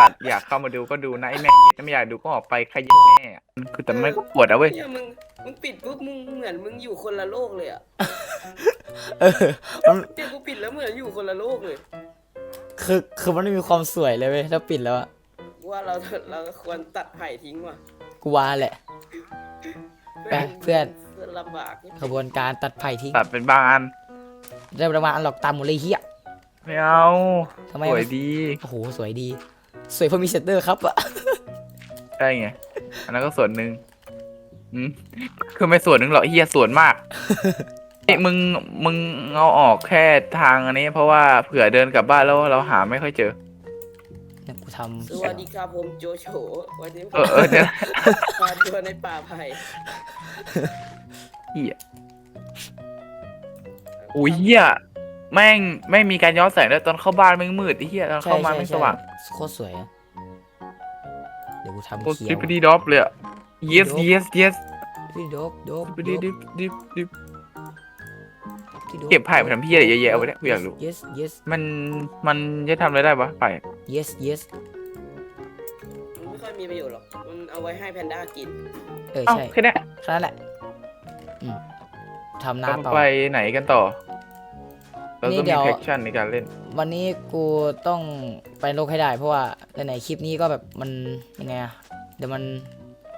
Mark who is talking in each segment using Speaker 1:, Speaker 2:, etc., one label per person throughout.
Speaker 1: ตัดอยากเข้ามาดูก็ดูนะไอ้แม่ถ้าไม่อยากดูก็ออกไปใครยิงแม่อะคือแต่ไม่ก็ปวดเอาเว้ย
Speaker 2: เนี่ยมึงมึงปิดปุ๊บมึงเหมือนมึงอยู่คนละโลกเลยอะ
Speaker 3: เออมัน
Speaker 2: เนี่ยกูปิดแล้วเหมือนอยู่คนละโลกเลย
Speaker 3: คือคือมันไม่มีความสวยเลยเว้ยถ้าปิดแล้วอะ
Speaker 2: กูว่าเราเราควรตัดไผ่ทิ้งว่ะ
Speaker 3: กูว่าแหละ ไปเพื่อน
Speaker 2: เพื่อนลำบากนี่
Speaker 3: ขบวนการตัดไผ่ทิ้ง
Speaker 1: ตัดเป็นบางอัน
Speaker 3: ได้ประมาณอันหลอกตามหมดเลยเฮีย
Speaker 1: ไม่เอา
Speaker 3: ทำไม
Speaker 1: สวย
Speaker 3: มัน
Speaker 1: ดี
Speaker 3: โอ้โหสวยดี สวยเพราะมีเซตเตอร์ครับอะ
Speaker 1: ใช่ไง อันนั้นก็ส่วนหนึ่งอืมคือไม่ส่วนหนึ่งหรอกเฮียส่วนมากเอ้ยมึง มึงเอาออกแค่ทางอันนี้ เพราะว่าเผื่อเดินกลับบ้านแล้วเราหาไม่ค่อยเจอ
Speaker 3: เนี่ยกูท
Speaker 2: สวัสดีครับผมโจโฉวันนี้ผ
Speaker 1: เอ
Speaker 2: ม
Speaker 1: อเออเดี๋ยว
Speaker 2: มาตัวในป่าไผ่
Speaker 1: เฮียอุ้ยเฮียแม่งไม่มีการย้อนแสงด้วยตอนเข้าบ้านแม่งมืดไอ้เฮียตอนำ
Speaker 3: ใช่
Speaker 1: เข้ามา
Speaker 3: ใช่
Speaker 1: ไม่ง
Speaker 3: ใช่
Speaker 1: สว่าง
Speaker 3: โคตรสวยอะเดี๋ยวกูทำ
Speaker 1: โคตร
Speaker 3: เขีย
Speaker 1: ดิ
Speaker 3: ว
Speaker 1: บดีดอปเลยอะ yes yes yes
Speaker 3: ดิโดบโดบ
Speaker 1: ดิบดิบดิบดิบ
Speaker 3: ดิโด
Speaker 1: เก็บไผ่มาทำเพี้ยอะไรเยอะแยะวะเนี่ยกูอยากรู้
Speaker 3: yes yes
Speaker 1: มันมันจะทำอะไรได้ปะไผ่
Speaker 3: yes yes
Speaker 2: มันไม่ค่อยมีประโยชน์หรอก มันเอาไว้ให้แพนด้ากิน
Speaker 3: เออ
Speaker 1: เอ้า
Speaker 3: ใช่
Speaker 1: แค่เนี้ย
Speaker 3: แค่นั้นแหละอืมทำนา
Speaker 1: เรา
Speaker 3: ต่อ
Speaker 1: ไปไหนกันต่อ เรา
Speaker 3: นี่
Speaker 1: ต้อง
Speaker 3: เดี๋
Speaker 1: มี
Speaker 3: ยว
Speaker 1: แพคชั่นในการเล่น
Speaker 3: วันนี้กูต้องไปโลกให้ได้เพราะว่าไหนๆคลิปนี้ก็แบบมันยังไงอะเดี๋ยวมัน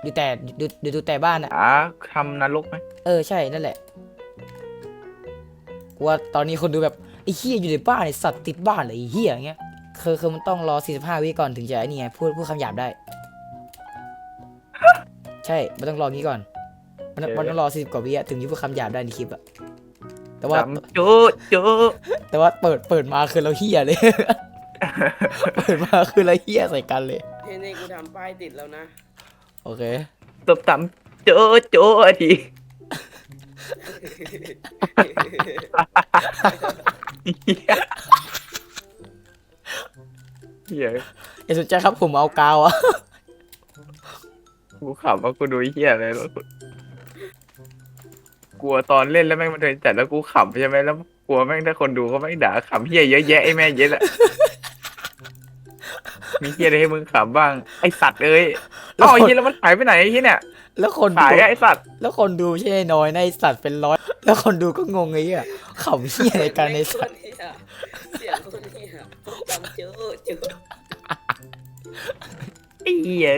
Speaker 3: ดูแต่ดูดูดูแต่บ้านอะ
Speaker 1: หาทำนรกไหม
Speaker 3: เออใช่นั่นแหละกูว่าตอนนี้คนดูแบบไอ้เฮียอยู่ในบ้านไอ้สัตว์ติดบ้านเลยไอ้เฮียอย่างเงี้ยคือคือมันต้องรอ 45 วิก่อนถึงจะไอ้นี่ไงพูดพูดคำหยาบได้ ใช่มันต้องรองี้ก่อน มันมันต้องรอ40กว่าวิอะถึงจะพูดคำหยาบได้ในคลิปอะ แต่ว่า
Speaker 1: จำโจ๊ะโจ๊ะ
Speaker 3: แต่ว่าเปิดเปิดมาคือเราเฮียเลย เปิดมาคือเราเฮียใส่กันเลย
Speaker 2: เฮ้ยนี่กูทำป้ายติดแล้วนะ
Speaker 3: โอเค
Speaker 1: ตบตำโจ๊ะโจ๊ะทีเหี้ยเหี้ย
Speaker 3: เอยสนใจครับผมเอากาวอะ
Speaker 1: กูขำว่ากูดูไอ้เหี้ยอะไรแล้ว กูกลัวตอนเล่นแล้วแม่งมันเดินจัดแล้วกูขำใช่ไหมแล้วกลัวแม่งถ้าคนดูเขาแม่งด่าขำเหี้ยเยอะแยะไอ้แม่เยอะแหละมีเหี้ยอะไรให้มึงขำบ้าง ไอสัตว์เอ้ยเอ้าไอ้เหี้ยแล้วมันหายไปไหนไอ้เหี้ยเนี่ย
Speaker 3: แล้วคน
Speaker 1: หาย
Speaker 3: ดู
Speaker 1: อะไอสัตว์
Speaker 3: แล้วคนดูไม่ใช่น้อยในะไอ้สัตว์เป็นร้อย แล้วคนดูก็งงไอ้เหี้ยขำเฮียอะไรกันในสัตว์
Speaker 2: เสียงคนนี้อะจำเจอเจอ
Speaker 1: ไอ้เหี้ย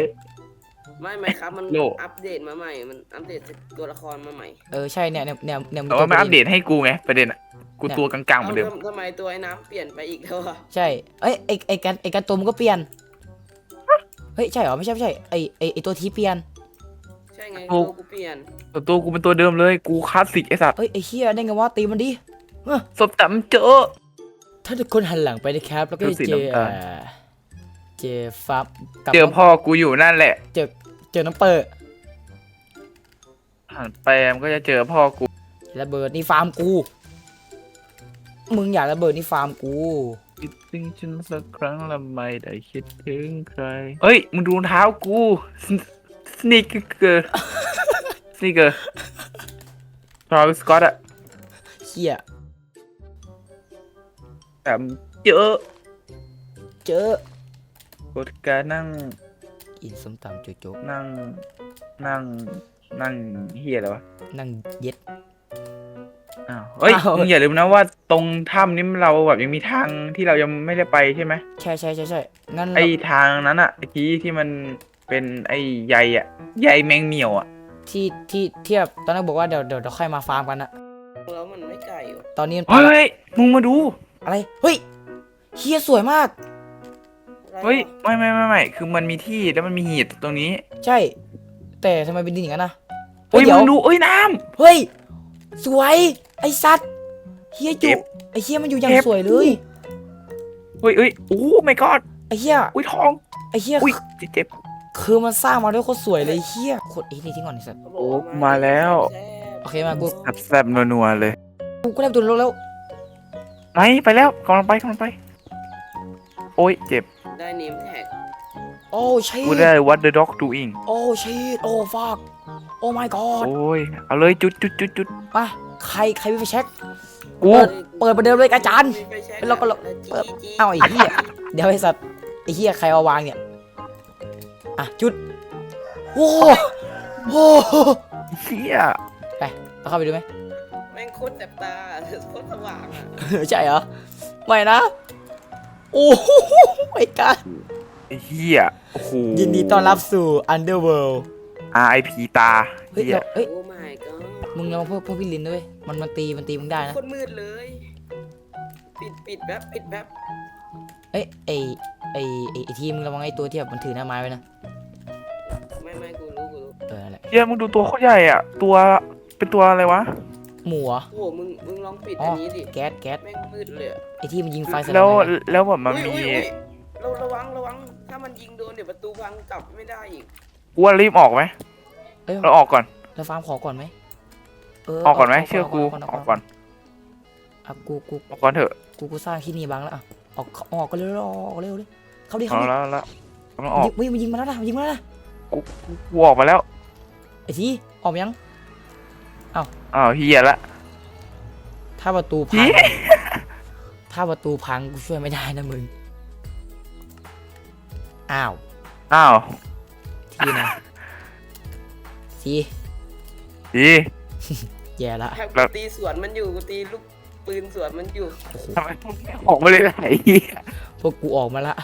Speaker 2: ไม่ไม่ครับ มัน
Speaker 1: โล
Speaker 2: อัปเดตมาใหม่ มันอัปเดตตัวละครมาใหม่
Speaker 3: เออใช่เนี่ยเนี่ยเนี่ยเนี่ย
Speaker 1: แต่ว่าไม่อัปเดตให้กูไงประเด็นอะกูตัวกลางๆเหมือนเดิม
Speaker 2: เอ้าทำทำไมตัวไอ้น้ำเปลี่ยนไปอีกแล้วอะ
Speaker 3: ใช่เอ้ยไอไอการไอการตัวมันก็เปลี่ยนเฮ้ยใช่เหรอไม่ใช่ไม่ใช่ไอไอไอตัวทีเปลี่ยน
Speaker 2: ใช่ไง
Speaker 1: ถู
Speaker 2: ตัว
Speaker 1: ก
Speaker 2: กูเปลี่ยน
Speaker 1: แต่ตัวกูเป็นตัวเดิมเลยกูคลาสสิกไอสัตว์
Speaker 3: เอ้ยไอเฮียได้ไงวะตีมันดิ
Speaker 1: สบตำเจอ
Speaker 3: ถ้าทุกคนหันหลังไปนะครับ แล้วก็
Speaker 1: ดู
Speaker 3: จะ
Speaker 1: สี
Speaker 3: เจอ
Speaker 1: น้ำตาล
Speaker 3: เอ่อเจอฟับกับ
Speaker 1: เจอพ่อกูอยู่นั่นแหละ
Speaker 3: เจอ เจอน้ำเปิด
Speaker 1: หันไปมันก็จะเจอพ่อกู
Speaker 3: ระเบิดนี่ฟาร์มกู มึงอย่าระเบิดนี่ฟาร์มกู
Speaker 1: คิดถึงฉันสักครั้งละไม่ได้คิดถึงใครเฮ้ย มึงดูรองเท้ากูสนิกเกอร์สนิกเกอร์ทราวิสสก็อตอะ
Speaker 3: เฮีย
Speaker 1: แต่เจอ
Speaker 3: เจอ ก
Speaker 1: ดการนั่ง
Speaker 3: กินส้มตำโจ๊ก
Speaker 1: นั่ง นั่ง นั่งเฮียอะไรวะ
Speaker 3: ๆนั่งเย็ด
Speaker 1: อ้าวเฮ้ย
Speaker 3: อ้าว
Speaker 1: มึงอย่าลืมนะว่าตรงถ้ำนี้เราแบบยังมีทางที่เรายังไม่ได้ไปใช่ไหม
Speaker 3: ใช่ใช่ใช่ใช่งั้น
Speaker 1: ไอ
Speaker 3: เรา
Speaker 1: ทางนั้นอะไอที่ที่มันเป็นไอใยอะใยแมงเหมียวอะ
Speaker 3: ที่ที่เทียบตอนนั้นบอกว่าเดี๋ยวเดี๋ยวเดี๋ยวค่อยมาฟาร์มกันอะ
Speaker 2: แล้วมันไม่ไกลว่ะ
Speaker 3: ตอนนี้มันไป
Speaker 1: เฮ้ยมึงมาดู
Speaker 3: อะไรเฮ้ยเฮียสวยมาก
Speaker 2: อะไร
Speaker 1: เฮ้ย
Speaker 2: วะ
Speaker 1: ไม่ไม่ไม่ไม่คือมันมีที่แล้วมันมีหีดตรงนี้
Speaker 3: ใช่ แต่ทำไมเป็นดินอย่างนั้นนะ
Speaker 1: เฮ้ย
Speaker 3: เดี๋ยว
Speaker 1: มึงดูเอ้ยน้
Speaker 3: เฮ้ย สวยไอสัตว์เฮียอ
Speaker 1: เจ็
Speaker 3: ยู่
Speaker 1: บ
Speaker 3: ไอเฮียมันอยู่อย่าง
Speaker 1: เจ็บ
Speaker 3: สวยเลยำ
Speaker 1: เฮ้ยเฮ้ยโอ้ไม่กอด
Speaker 3: ไอเฮีย
Speaker 1: อุ้ยทอง
Speaker 3: ไอเฮีย
Speaker 1: อุ้ยเจ็บ
Speaker 3: คือมันสร้างมาด้วยโคตรสวยเลยเฮียโคตรไอ้นี่ทิ้งก่อนไอสัตว์
Speaker 2: เขาบก
Speaker 1: โอ้
Speaker 2: ว่
Speaker 1: มาแล้ว
Speaker 2: ซ่บ
Speaker 3: โอเคมากู
Speaker 1: แซ่บแซ่บนัวๆเลย
Speaker 3: กูก็ได้ตัวแล้วแล้ว
Speaker 1: ไหนไปแล้วกำลังไปกำลังไป โอ้ยเจ็บ
Speaker 2: ได้เนมแท็ก
Speaker 3: โอ้ชี
Speaker 1: กูได้ what the dog doing
Speaker 3: โอ้ชีโอ้ฟักโอ้ my god
Speaker 1: โอ้ย เอาเลยจุดจุดจุดจุด
Speaker 3: มาใครใครไปเช็ค
Speaker 1: กู
Speaker 3: เปิดเปิดประเดิมเลยอาจารย์
Speaker 2: มีไฟแช็ก
Speaker 3: แล้วก็เรา
Speaker 2: แล้วจี้
Speaker 3: เปิด
Speaker 2: จี้
Speaker 3: เอาไอ้เหี้ยเดี๋ยวไอสัตว์ไอ้เหี้ยใครเอาวางเนี่ยอะจุดโอ้โหโอ้โห
Speaker 1: เฮีย
Speaker 3: ไปเอาเข้าไปดูไหม
Speaker 2: แม่งโคตรแสบตาโคตรสว่างอะ
Speaker 3: ใช่เหรอไม่นะ โอ้โหไอ้กา
Speaker 1: ไอ้เฮียโอ้โห
Speaker 3: ยินดีต้อนรับสู่ Underworld
Speaker 1: RIP ตา
Speaker 3: เฮ้ย
Speaker 1: เฮีย
Speaker 3: เราเอ้ย
Speaker 2: โอ้ my god
Speaker 3: มึงลองเพิ่มเพิ่มพี่ลินด้วยมันมันตีมันตีมึงได้นะ
Speaker 2: โคตรมืดเลย ปิดปิดแป๊บปิดแป๊บ
Speaker 3: เอ้ยไอไอไอไอทีมึงระวังไอตัวที่แบบมันถือหน้าไม้ไว้นะ
Speaker 2: ไม่ไม่กูรู้กูรู้
Speaker 3: เออนั่นแหละ
Speaker 1: เฮียมึงดูตัวโคตรใหญ่อะตัวเป็นตัวอะไรวะ
Speaker 3: หมูเหรอ
Speaker 2: โอ้โหมึงมึงลองปิด
Speaker 3: อ๋อ
Speaker 2: อันนี้ดิ
Speaker 3: แก๊สแก๊ส
Speaker 2: แม่งมืดเลยอะ
Speaker 3: ไอที่มันยิงไฟใส่
Speaker 1: แล้ว
Speaker 3: หลังเลย
Speaker 1: แล้วแบบมัน
Speaker 2: อุ๊ย
Speaker 1: มี
Speaker 2: อุ๊ยอุ๊ยเราระวังระวังถ้ามันยิงโดนเดี๋ยวประตูพังกลับไม่ได้อีก
Speaker 1: กูว่ารีบออกไหม
Speaker 3: เอ้ย
Speaker 1: เราออกก่อน
Speaker 3: เราฟาร์มขอก่อนไหมเอ
Speaker 1: อกก่อนไหมเชื่อกู
Speaker 3: ก่อน
Speaker 1: ออกก่อน
Speaker 3: อะกูกู
Speaker 1: ออกก่อนเถอะ
Speaker 3: กูกูสร้างที่นี่บังแล้วอะออกออกก็เร็วๆออกเร็วดิเข้าดิ
Speaker 1: เอา
Speaker 3: เข้าดิ
Speaker 1: แล้วแล้วกำลังออก
Speaker 3: ยิงมันยิงมาแล้วนะมันยิงมาแล้วนะ
Speaker 1: กูกูออกมาแล้ว
Speaker 3: ไอทีออกมายัง
Speaker 1: อ้าวเฮียละ
Speaker 3: ถ้าประตูพัง
Speaker 1: เหี้ย
Speaker 3: ถ้าประตูพังกูช่วยไม่ได้นะมึง อ้าว
Speaker 1: อ้าว
Speaker 3: ทีนะที
Speaker 1: ดี
Speaker 3: แย่ละ
Speaker 2: ถ้า
Speaker 1: แล้
Speaker 2: กู
Speaker 1: ว
Speaker 2: ตีสวนมันอยู่กูตีลูกปืนสวนมันอยู่
Speaker 1: ทำไมมึงไม่ออกมาเลยล่ะไอ้เฮีย
Speaker 3: พวกกูออกมาละ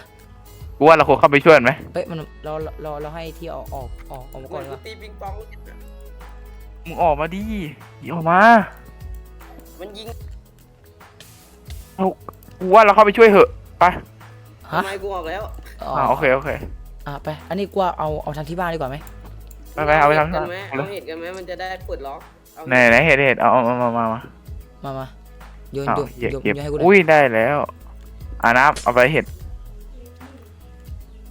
Speaker 1: กูว่าเราควรเข้าไปช่วยมันไหม
Speaker 3: เอ้ยมันเราเราเราให้ที่ออกออกออกออกมา
Speaker 2: เห
Speaker 3: ก่
Speaker 2: มื
Speaker 3: อ
Speaker 2: อนน
Speaker 3: ดีก
Speaker 2: กู
Speaker 3: ว่า
Speaker 2: ตีปิงปอง
Speaker 1: มึงออกมาดิออกมา
Speaker 2: มันยิง
Speaker 1: กูว่าเราเข้าไปช่วยเหอะไป
Speaker 3: ฮะ
Speaker 2: ทำไมกูออกแล้ว
Speaker 1: อ่าโอเคโอเค
Speaker 3: อะไป อันนี้กูว่าเอาเอาทำที่บ้านดีกว่าไหม
Speaker 1: ไปไปเอาไปทำ
Speaker 2: กันไหม
Speaker 1: เอาเลย
Speaker 2: เอาเห็ดกันไหมมันจะได้ปลดล็อกเอา
Speaker 1: ไหนไหนเห็ดเห็ดเอาเอามามามามา
Speaker 3: มามาโยน
Speaker 1: อ้าว
Speaker 3: โยน
Speaker 1: เหี้ย
Speaker 3: โยน
Speaker 1: เก็บ
Speaker 3: โยนให้กูหน่
Speaker 1: อุ้
Speaker 3: อย
Speaker 1: ยได้แล้วอ่าน้ำเอาไปเห็ด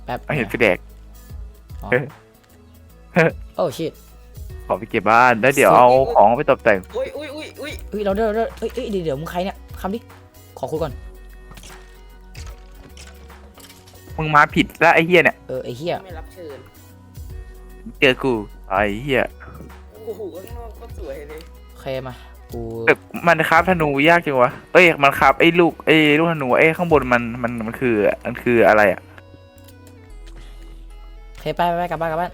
Speaker 3: แป๊บ
Speaker 1: เอาเห็ดไปแดก
Speaker 3: อ๋อ
Speaker 1: เฮ้ยเฮ้ย
Speaker 3: โอ้ชิต
Speaker 1: ขอไปเก็บบ้านแล้วเดี๋ยวเอาของไปตกแต่ง
Speaker 2: อุ้ยอุ้ยอุ้ยอุ้ย
Speaker 3: เฮ้ยเราเด้อเด้อเอ้ยเอ้ยเดี๋ยวเดี๋ยวมึงใครเนี่ยคำดิขอคุยก่อน
Speaker 1: มึงมาผิดแล้วไอ้เหี้ยเนี่ย
Speaker 3: เออไอ้เหี้ย
Speaker 2: ไม่รับเชิญ
Speaker 1: เจอกูไอ้เหี้ย
Speaker 2: โอ้โหข้างนอกก็สวยเลย
Speaker 3: โอเคมากู
Speaker 1: แต่มันคราฟธนูยากจังวะเอ้ยมันคราฟไอ้ลูกไอ้ลูกธนูไอ้ข้างบนมันมันมันคือมันคืออะไรอะ
Speaker 3: โอเคไปไปไปกลับบ้านกลับบ้าน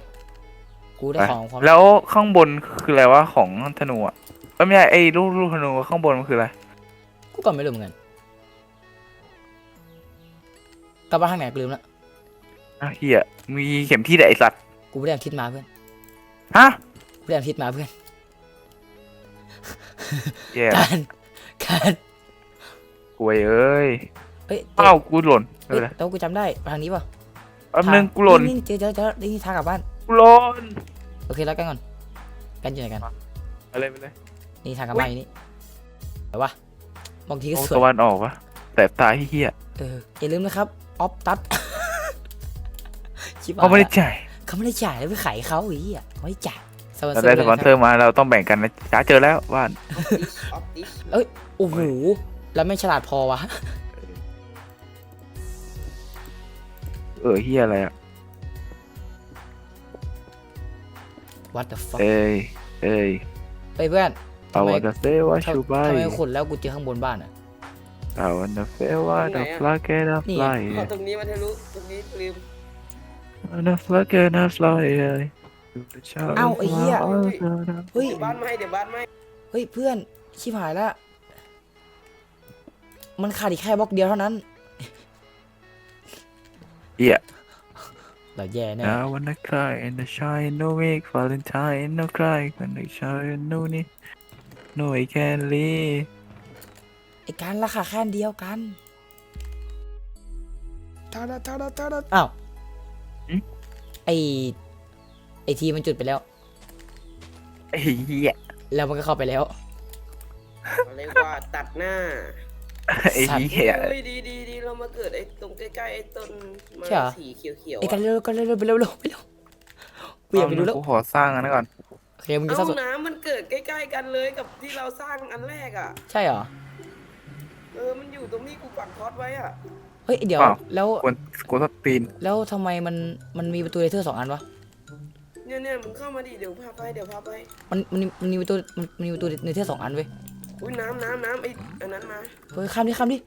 Speaker 3: กูได้
Speaker 1: ไป
Speaker 3: ของความ
Speaker 1: แล้วข้างบนคืออะไรวะของธนูอะเอ้ยไม่ใช่ไอ้ลูกลูกธนูข้างบนมันคืออะไร
Speaker 3: กูก็ไม่รู้เหมือนกันกลับบ้านทางไหนกูลืมละ
Speaker 1: อ้าวเหี้ยมีเข็มที่ไหนไอ้สัตว์
Speaker 3: กูไม่ได้เอาทิศมาเพื่อน
Speaker 1: ฮะ
Speaker 3: กูไม่ได้เอาทิศมาเพื่อน
Speaker 1: แย่
Speaker 3: การการ
Speaker 1: กวยเอ้ย
Speaker 3: เอ้ย
Speaker 1: อ้าวกูหล่นเอ
Speaker 3: เอ้
Speaker 1: อย
Speaker 3: แต่ว่ากูจำได้ไปทางนี้ป่ะ
Speaker 1: แป๊บนึงกูหล่น
Speaker 3: นี่เจอเจอเจอนี่ทางกลับบ้าน
Speaker 1: กูหล่น
Speaker 3: โอเคแล้วกันก่อน กันอยู่ไหนกัน
Speaker 1: อะไรไปเลย
Speaker 3: นี่ทางกลับบ้านอยู่นี่แต่ว่าบางทีก็
Speaker 1: โอ้
Speaker 3: สว
Speaker 1: ตะ
Speaker 3: ย
Speaker 1: วันออกวะแต่ตาเหี้ย
Speaker 3: เอออย่าลืมนะครับ ออฟตัดชิบ
Speaker 1: เขาไม่ได้
Speaker 3: หายละ
Speaker 1: จ่าย
Speaker 3: เขาไม่ได้จ่ายแล้วไปขายเขาไอ้เหี้ยไม่ได้จ่ายสปอน
Speaker 1: เรา
Speaker 3: เซอ
Speaker 1: ได้
Speaker 3: ร์
Speaker 1: ส
Speaker 3: เลย
Speaker 1: ปอน
Speaker 3: นะ
Speaker 1: เซ
Speaker 3: ค
Speaker 1: อ
Speaker 3: รับ
Speaker 1: ร์มาเราต้องแบ่งกันนะจ้าเจอแล้วบ้าน
Speaker 2: ออฟติช
Speaker 3: โอ้โหแล้วไม่ฉลาดพอวะ
Speaker 1: เออเฮียอะไรอะ
Speaker 3: what the fuck
Speaker 1: เอ้ยเอ้ย
Speaker 3: ไปเพื่อน
Speaker 1: I
Speaker 3: ทำไม
Speaker 1: wanna say what
Speaker 3: ทำ
Speaker 1: you
Speaker 3: ทำไม
Speaker 1: buy
Speaker 3: ขุดแล้วกูเจอข้างบนบ้านอะ
Speaker 1: I wanna say what the flag and a
Speaker 3: นี่
Speaker 1: fly
Speaker 2: เอาตรงนี้มาทะลุตรงนี้ลืม
Speaker 1: wanna flag and a fly
Speaker 3: เอ้าไอ้เหี้ย เฮ้ย
Speaker 2: เดี๋ยวบ้านไหมเดี๋ยวบ้านไหม
Speaker 3: เฮ้ยเพื่อนชิบหายละ มันขาดอีกแค่บล็อกเดียวเท่านั้น
Speaker 1: เหี้ย
Speaker 3: เราแย่แน่
Speaker 1: I wanna cry in the shine no make Valentine no cry when I shine no need no I can leave
Speaker 3: ไอ้การราคาแค่อันเดียวกันอ้าว
Speaker 1: อืม
Speaker 3: ไอไอทีมันจุดไปแล้ว
Speaker 1: ไอ้เหี้ย
Speaker 3: แล้วมันก็เข้าไปแล้ว
Speaker 2: เขาเรียกว่าตัดหน้า
Speaker 1: ไอ้เหี้ย
Speaker 2: เฮ้ยดีดีดีเรามาเกิดไอ้ตรงใกล้ๆไอ้ต้นไม้
Speaker 3: ใช่เหรอ
Speaker 2: สีเขียวๆ
Speaker 3: ไอ้กัน
Speaker 2: อะ
Speaker 3: เร็วกันเร็วเร็วไปเร็วเร็วไปเร็วกูอยากไปดูแล้ว
Speaker 1: กูขอสร้างอันนั้นก่อน
Speaker 3: โอเคมึงจะสร้าง
Speaker 2: เอ้า
Speaker 3: สุด
Speaker 2: น้ำมันเกิดใกล้ๆกันเลยกับที่เราสร้างอันแรกอะ
Speaker 3: ใช่เหรอ
Speaker 2: เออ มันอยู่ตรงนี้กูปักคอสไว้อะ
Speaker 3: เฮ้ยเดี๋ยว
Speaker 1: อ้าว
Speaker 3: แล้ว
Speaker 1: กวนกวนสตีน
Speaker 3: แล้วทำไมมันมันมีประตูเลเทอร์สองอันวะ
Speaker 2: เนี่ยเนี่ยมึงเข้ามาดิเดี๋ยวพาไปเดี๋ยวพาไป
Speaker 3: มันมันมันมีประตูมันมันมีประตูเลเทอร์สองอันเว้ย
Speaker 2: อุ้ยน้ำน้ำน้ำไอ้อันนั้นมา
Speaker 3: เฮ้ยข้ามดิข้ามดิ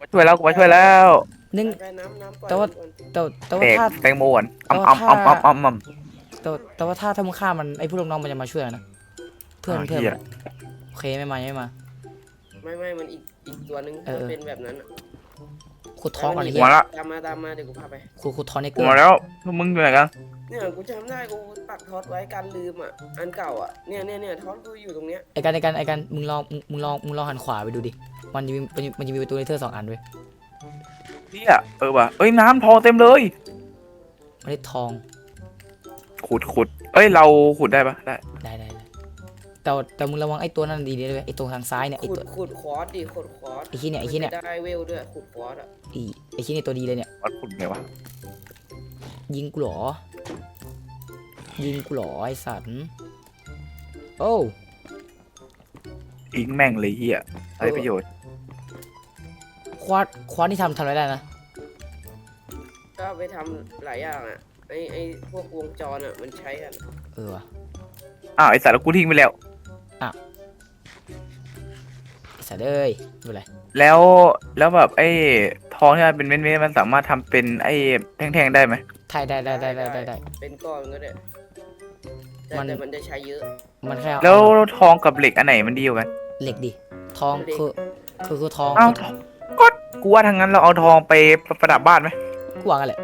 Speaker 1: มาช่วยแล้วกูมาช่วยแล้ว
Speaker 3: หนึ่ง
Speaker 2: ไปน้ำน้ำปล่อย
Speaker 3: แต่ว่า
Speaker 2: มันก่อน
Speaker 3: แต่แต่
Speaker 1: แต
Speaker 3: ว่ากถ้า
Speaker 1: แตงโมก่อน
Speaker 3: แต่
Speaker 1: อ้ำ
Speaker 3: ว่า
Speaker 1: อ้ำอ้ำ
Speaker 3: ถ้า
Speaker 1: อ้ำอ้ำอ้ำ
Speaker 3: แต่แต่ว่าถ้าถ้ามึงฆ่ามันไอ้พวกลูกน้องมันจะมาช่วยนะเพื่อน
Speaker 1: อ่า
Speaker 3: เพื่อน
Speaker 1: เหี้ย
Speaker 3: มันอะโอเคไม่มาไม่มา
Speaker 2: ไม่ไม่มันอีกอีกตัวหนึง
Speaker 3: เออ
Speaker 2: มันเป็นแบบนั้นอะ
Speaker 3: ขุดท้องก่อนไอ้
Speaker 2: ไป
Speaker 3: เหี้ย
Speaker 1: มาละ
Speaker 2: ตามมาตามมาเดี๋ยวกูพาไป
Speaker 3: ขุดขุดท้องใน
Speaker 1: กู
Speaker 3: เกลือ
Speaker 1: มาแล้วพวกมึงอยู่ไหนกัน
Speaker 2: เนี่ยกูจำได้กูปักท็อตไว้การลืมอะ อันเก่าอะ เนี่ยเนี่ยเนี่ยท็อตกูอยู่ตรงเนี้ย
Speaker 3: ไอ้กันไอ้กันไอ้กันมึงลองมึงมึงลองมึงลองหันขวาไปดูดิมันจะมีมันจะมันจะมีประตูเลเทอร์สองอันด้วย
Speaker 1: เฮียเออว่ะเอ้ยน้ำทองเต็มเลย
Speaker 3: เมล็ดทอง
Speaker 1: ขุดขุดเอ้ยเราขุดได้ปะได้
Speaker 3: ได้ได้ได้ แต่แต่มึงระวังไอ้ตัวนั้นดีๆด้วยไอ้ตัวทางซ้ายเนี่ยไอ้
Speaker 2: ขุด
Speaker 3: ตัว
Speaker 2: ขุดคอร์สดิขุดคอร์ส
Speaker 3: ไอ้ที่เนี่ยไอ้ที่เนี่ย
Speaker 2: มัจะได้เวลด้วยขุดคอร์สอะ
Speaker 3: ไอ้ไอ้ที่เนี่ยตัวดีเลยเนี่ย
Speaker 1: วัดขุดไงวะ
Speaker 3: ยิงกูเหรอ ยิงกูเหรอไอ้สันโอ้
Speaker 1: ทิ้งแม่งเลยเฮียไรประโยชน์
Speaker 3: ควาดควาดนี่ทำทำอะไรได้นะ
Speaker 2: ก็เอาไปทำหลายอย่างอะไอไอพวกวงจรอะมันใช้กัน
Speaker 3: เออว่ะ
Speaker 1: อ้าวไอสัตว์แล้วกูทิ้งไปแล้ว
Speaker 3: สัตว์เอ้ยไม่เป็นไร
Speaker 1: แล้วแล้วแบบไอ้ทองที่มันเป็นเม็ดๆมันสามารถทำเป็นไอ้แท่งๆได้ไหม
Speaker 3: ไทยได้ได้ได้ได้ได้ได้
Speaker 2: เป็นก้อนก็ได้แต่
Speaker 3: มัน
Speaker 2: แต่มันจะใช้เยอะ
Speaker 3: มันแค่เอา
Speaker 1: แล้วทองกับเหล็กอันไหนมันดีกว่ากัน
Speaker 3: เหล็กดิทองคือคือคือทอง
Speaker 1: อ้าวก็กูว่าทางนั้นเราเอาทองไปประดับบ้านไหม
Speaker 3: กูว่ากันแหละ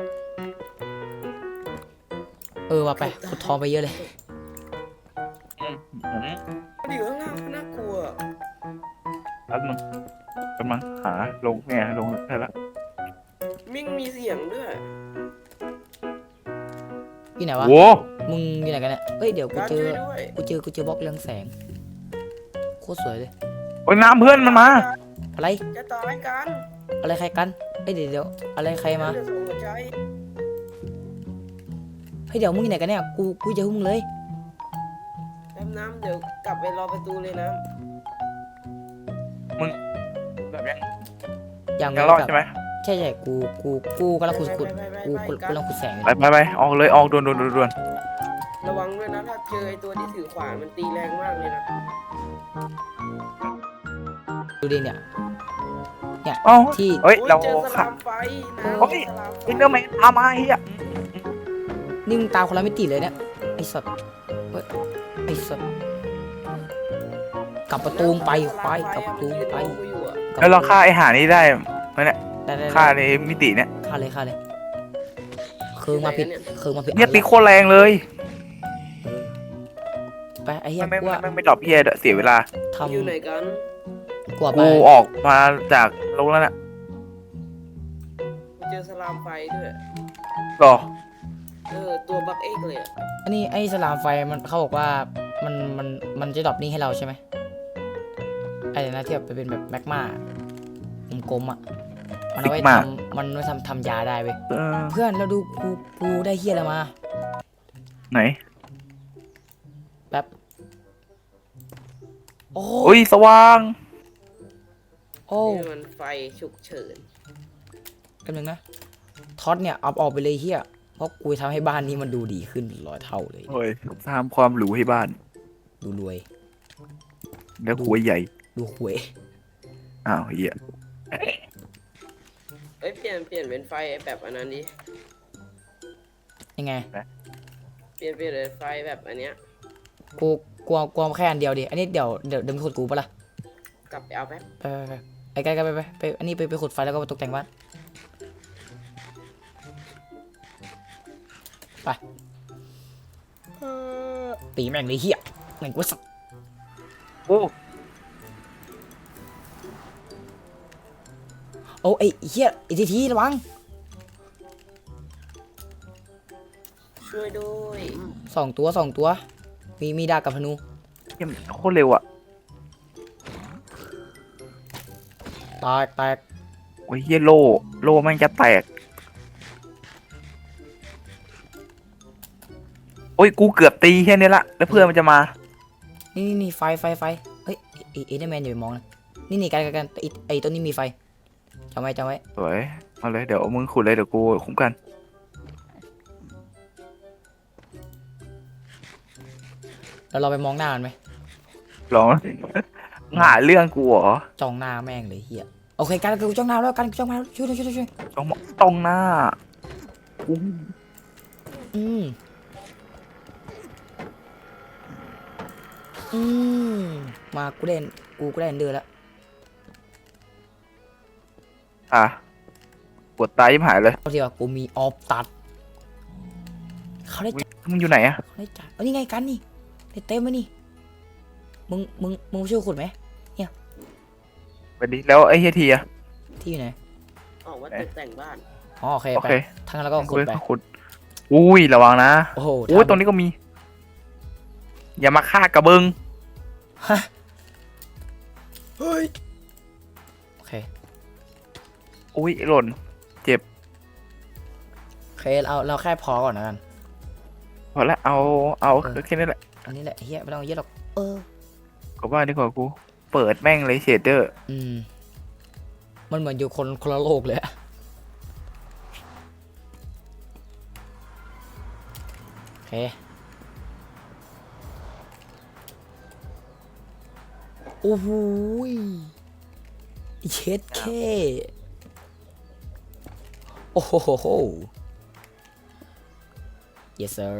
Speaker 3: เออว่าไปขุดทองไปเยอะเลย
Speaker 2: เดี๋ยวข้างหน้าน่ากลัว
Speaker 1: แป๊บนึงกำลังหาลงเนี่ยลงได้ละ
Speaker 2: มิ่งมีเสียงด้วย
Speaker 3: อยู่ไหนวะ
Speaker 1: โว้
Speaker 3: มึงอยู่ไหนกันเนี่ยเฮ้ยเดี๋ยวกู
Speaker 2: การ
Speaker 3: เจอ
Speaker 2: ช่วยด้วย
Speaker 3: กูเจอ กูเจอบล็อกเรืองแสง โคตรสวยเลย
Speaker 1: โอ้ยน้ำเพื่อนมันมา
Speaker 3: อะไร
Speaker 2: จะตายกัน
Speaker 3: อะไรใครกัน เอ้ยเดี๋ยวเดี๋ยวอะไรใครมา
Speaker 2: เดี๋ยวส่งหัวใจ
Speaker 3: เฮ้ยเดี๋ยวมึงอยู่ไหนกันเนี่ย กู กูเจอพวกมึงเลย
Speaker 2: แป๊บน้ำเดี๋ยวกลับไปรอประตูเลยนะ
Speaker 1: แบบยัง
Speaker 3: ยัง
Speaker 1: ยังรอด
Speaker 3: กลับ
Speaker 1: ใช่ไหม
Speaker 3: ใช่ใช่กูกูกูกำลังขุดขุด
Speaker 2: ไปไปไป
Speaker 3: กู
Speaker 2: ไป
Speaker 3: กู
Speaker 2: กั
Speaker 3: กู
Speaker 2: น
Speaker 3: กำลังขุดแสงอยู่
Speaker 1: ไปไปไปออกเลยออกด่วนด่วนด่วนด่วน
Speaker 2: ระวังด้วยนะถ้าเจอไอตัวที่ถือขวานมันตีแรงมากเลยนะ
Speaker 3: ดูดิเนี่ย
Speaker 1: เอ้า
Speaker 3: ที่
Speaker 1: เฮ้ย
Speaker 2: อุ๊ย
Speaker 1: เรา
Speaker 2: เจอส
Speaker 1: ขั
Speaker 2: ลา
Speaker 1: บ
Speaker 2: มไฟนะ
Speaker 1: โอ้ย
Speaker 2: สลามไฟ
Speaker 1: อินเดอร์แมนตามมาเฮีย
Speaker 3: นี่มึงตามคนละมิติเลยเนี่ยไอ้สัตว์เฮ้ยไอ้สัตว์ กลับประตูไปไปกลับประตูไป
Speaker 2: มันยืนมองกูอยู่อะ
Speaker 3: กลับ
Speaker 1: แล้วเราฆ่าไอหานี้ได้ไหมเนี่ย
Speaker 3: ได้ได้
Speaker 1: ฆ่า
Speaker 3: ได้
Speaker 1: ในมิติเนี่ย
Speaker 3: ฆ่าเลยฆ่าเลยเคืองมาผิดเคืองมาผิด
Speaker 1: เนี่ย
Speaker 3: อัน
Speaker 1: ตี
Speaker 3: ละ
Speaker 1: โคตรแรงเลย
Speaker 3: ไปไอ้เหี้ย
Speaker 1: ไม่
Speaker 3: กู
Speaker 1: ไม่
Speaker 3: ว่า
Speaker 1: ไม่ไม่ดรอปเฮียเสียเวลา
Speaker 3: ท
Speaker 2: อยู่ไหนกันำ
Speaker 3: กูว่าไป
Speaker 1: กูออกมาจากโรงแล้วน่ะ
Speaker 2: กูเจอสลามไฟด้วย
Speaker 1: หรอ
Speaker 2: เออตัวบักเอ็กเลยอะ
Speaker 3: อันนี้ไอ้สลามไฟมันเขาบอกว่ามันมันมันจะดรอปนี่ให้เราใช่ไหม ไอ้เดี๋ยวนะที่แบบเป็นแบบแมกมากลมๆอะมันเอาไว้
Speaker 1: แมกมา
Speaker 3: ทำมันไว้ทำทำยาได้เว้ย
Speaker 1: เออ
Speaker 3: เพื่อนเราดูกูกูได้เฮียอะไรมา
Speaker 1: ไหน
Speaker 3: แป๊บโอ้
Speaker 1: อุ้ยสว่าง
Speaker 3: โอ้
Speaker 2: นี่มันไฟฉุกเฉิน
Speaker 3: กันหนึ่งนะท็อตเนี่ยเอาออกไปเลยเฮียเพราะกูจะทำให้บ้านนี้มันดูดีขึ้นร้อยเท่าเลย
Speaker 1: เฮ้ยสร้างความหรูให้บ้าน
Speaker 3: ดูรวย
Speaker 1: แล้วหัวใหญ่
Speaker 3: ดูหวย
Speaker 1: อ้าวเฮีย
Speaker 2: เอ้ยเปลี่ยนเปลี่ยนเป็นไฟแบบอันนั้นดิ
Speaker 3: ยังไง
Speaker 2: เปลี่ยนเปลี่ยนเป็นไฟแบบอันเนี้ย
Speaker 3: กูกลัวกลัวแค่อันเดียวดิ อันนี้เดี๋ยวเดี๋ยวเดี๋ยวมีขุดกูปะล่ะ
Speaker 2: กลับไปเอาแป๊บ
Speaker 3: ไปไปไปไอ้ไกลๆไปไปไปอันนี้ไปไปขุดไฟแล้วก็มาตกแต่งบ้านไปตีแม่งเลยเฮียแม่งกูสัก
Speaker 1: โอ้
Speaker 3: โอ้ไอ้เฮียไอ้ทีทีระวัง
Speaker 2: ช่วยด้วย
Speaker 3: สองตัวสองตัว มีมีดาบกับธนู
Speaker 1: เหี้ยโคตรเร็วอะ
Speaker 3: แตกแตก
Speaker 1: โอ้ยเฮียโลโลแม่งจะแตก โอ้ยกูเกือบตีแค่นี้ละแล้วเพื่อนมันจะมา
Speaker 3: นี่นี่นี่ไฟไฟไฟเฮ้ยไอ้เอเดอร์แมนอย่าไปมองนะนี่นี่กันกันกันไอ้ไอ้ต้นนี้มีไฟ จำไว้จำไว้
Speaker 1: สวยเอาเลยเดี๋ยวมึงขุดเลยเดี๋ยวกูคุ้มกัน
Speaker 3: แล้วเราไปมองหน้ามันไหม
Speaker 1: ลอง หาเรื่องกูเหรอ
Speaker 3: จ้องหน้าแม่งเลยเฮียโอเคกันกูจ้องน้ำแล้วกันกูจ้องน้ำช่วยด้วยช่วยด้วยช่วย
Speaker 1: ตรงตรงหน้าอู้
Speaker 3: อืมอืมมากูเล่นกูก็ได้เอนเดอร์แล้ว
Speaker 1: อะปวดตายยิ่หายเลย
Speaker 3: เอาทีว่ากูมีออฟตัด เขาได้
Speaker 1: อุ๊ย
Speaker 3: จัด
Speaker 1: มึงอยู่ไหนอะ
Speaker 3: เขาได้จัดเอานี่ไงกันนี่เต็มๆมานี่ มึง มึง มึงช่วยขุดไหม
Speaker 1: ไปดิแล้วไอ้เฮียทีอะ
Speaker 3: ที่อยู่ไหน
Speaker 2: ออกมาตกแต่งบ้าน
Speaker 3: อ๋อโอเค
Speaker 1: โอ
Speaker 3: ไป
Speaker 1: เค
Speaker 3: ทั้างนั้นแล้วก็
Speaker 1: กู
Speaker 3: ขุด
Speaker 1: ไป
Speaker 3: ไป
Speaker 1: ขุดอุ้ยระวังนะ
Speaker 3: โอ้โห
Speaker 1: อุ้ย
Speaker 3: ทำ
Speaker 1: ตรงนี้ก็มี อย่ามาฆ่ากระเบิง
Speaker 3: ฮะเฮ้ยโอเค
Speaker 1: อุ้ยหล่น
Speaker 3: โอเคเราเราแค่พอก่อนนะกัน
Speaker 1: พอละเอาเอา
Speaker 3: เออ
Speaker 1: แค่นี้แหละ
Speaker 3: อันนี้แหละเฮียไม่ต้องเอาเยอะหรอก เออ
Speaker 1: ก็ว่าดีกว่ากู เปิดแม่งเลยเชดเดอร์
Speaker 3: อืม มันเหมือนอยู่คนคนละโลกเลยอะโอเค โอ้โหยเช็ดเค โอ้โหโหโห yes sir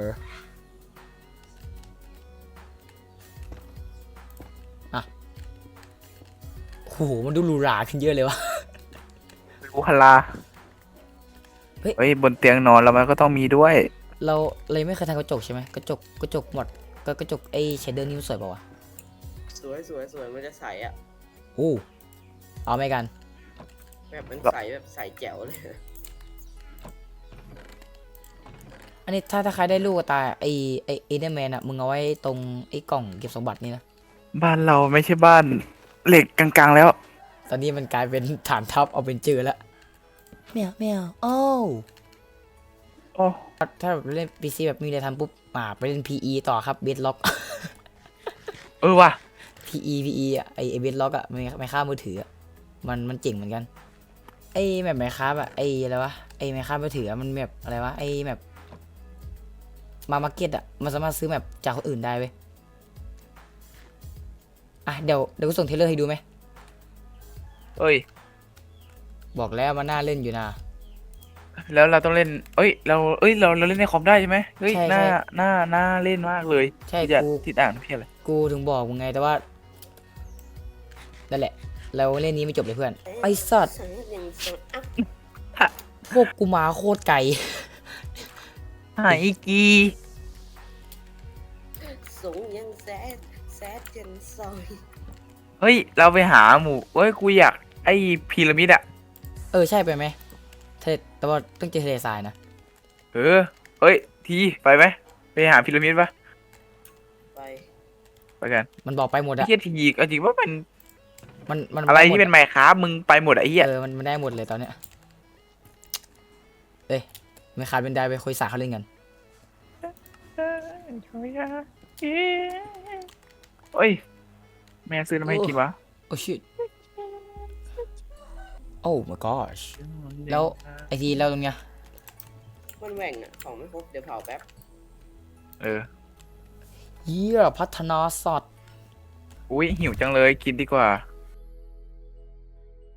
Speaker 3: อะโอ้โหมันดูหรูหราขึ้นเยอะเลยวะ
Speaker 1: กูฮาลา
Speaker 3: เฮ้ย
Speaker 1: เฮ้ยบนเตียงนอนแล้วมันก็ต้องมีด้วย
Speaker 3: เราเลยไม่เคยทำกระจกใช่ไหมกระจกกระจกหมดก็กระจกไอ้เชดเดอร์นี่มันสวยเปล่าวะ
Speaker 2: สวยสวยสวยมันจะใสอะ
Speaker 3: โอ้เอาไหมกัน
Speaker 2: แบบมันใสแบบใสแจ๋วเลย
Speaker 3: นนี้ถ้าถ้าใครได้ลูกกระตายไอ้ไอ้เอเดอร์แมนอะมึงเอาไว้ตรงไอ้กล่องเก็บสมบัตินี่นะ
Speaker 1: บ้านเราไม่ใช่บ้านเหล็กกลางๆแล้ว
Speaker 3: ตอนนี้มันกลายเป็นฐานทัพเอาเป็นเจอแล้วแมวแมวโอ้
Speaker 1: โอ้
Speaker 3: ถ้าแบบเล่นพีซีแบบมีอะไรทำปุ๊บมาไปเล่น PE ต่อครับเบสล็อก
Speaker 1: เออว่ะ
Speaker 3: PE PE อะไอไอเบสล็อกอะไม่ไม่ค่ามือถืออะมันมันเจ๋งเหมือนกัน ไอแบบไมค้าอะไออะไรวะไอไมค้ามือถืออะมันแบบอะไรวะไอแบบ มามาร์เก็ตอะมันสามารถซื้อแบบจากคนอื่นได้เว้ยอะเดี๋ยวเดี๋ยวกูส่งเทรลเลอร์ให้ดูไหม
Speaker 1: เอ้ย
Speaker 3: บอกแล้วมันน่าเล่นอยู่นะ
Speaker 1: แล้วเราต้องเล่น เอ้ย เรา เอ้ย เรา เราเล่นในคอมได้ใช่ไหมเฮ้ย
Speaker 3: ใช่
Speaker 1: น่า
Speaker 3: ใช่
Speaker 1: น่าน่าเล่นมากเลย
Speaker 3: ใช่
Speaker 1: ที่จะ
Speaker 3: กู
Speaker 1: ติดอ่านเพี้ยอะไร
Speaker 3: กูถึงบอกมึงไงแต่ว่านั่นแหละ เราเล่นนี้ไม่จบเลยเพื่อน ไอสัตว์
Speaker 2: สังยังสดอัพ
Speaker 3: พวกกูมาโคตรไกล
Speaker 1: หายอีกี
Speaker 2: สูงยังแซดแซดจนซอย
Speaker 1: เฮ้ย เราไปหาหมู่เฮ้ย กูอยากไอ้พีระมิดอะ
Speaker 3: เออใช่ไปไหมทะเลแต่ว่าต้องเจอทะเลทรายนะ
Speaker 1: เออเฮ้ย ทีไปไหมไปหาพีระมิดปะ
Speaker 2: ไป
Speaker 1: ไปกัน
Speaker 3: มันบอกไปหมด
Speaker 1: ไอ้
Speaker 3: อะ
Speaker 1: เฮียทีเอาจริงว่าเป็น
Speaker 3: มันมัน
Speaker 1: อะไร
Speaker 3: ด้หม
Speaker 1: ที่
Speaker 3: ด
Speaker 1: เป็นไมค์ครับมึงไปหมดอะไอ้เหี้ย
Speaker 3: เออมันมันได้หมดเลยตอนเนี้ยเอ้ย ไม่ขาดเป็นได้ไปคุยสาเขาเล่นกัน
Speaker 1: เฮ้ย แม่ซื้อน้ำให้กินวะ
Speaker 3: โอ้ชิตโอ้ my gosh แล้วไอทีแล้วตรงเนี้ย
Speaker 2: มันแหว่งอะของไม่ครบเดี๋ยวเผาแป๊บ
Speaker 1: เออ
Speaker 3: เยี่ยพัฒนาสัตว์
Speaker 1: อุ้ยหิวจังเลยกินดีกว่า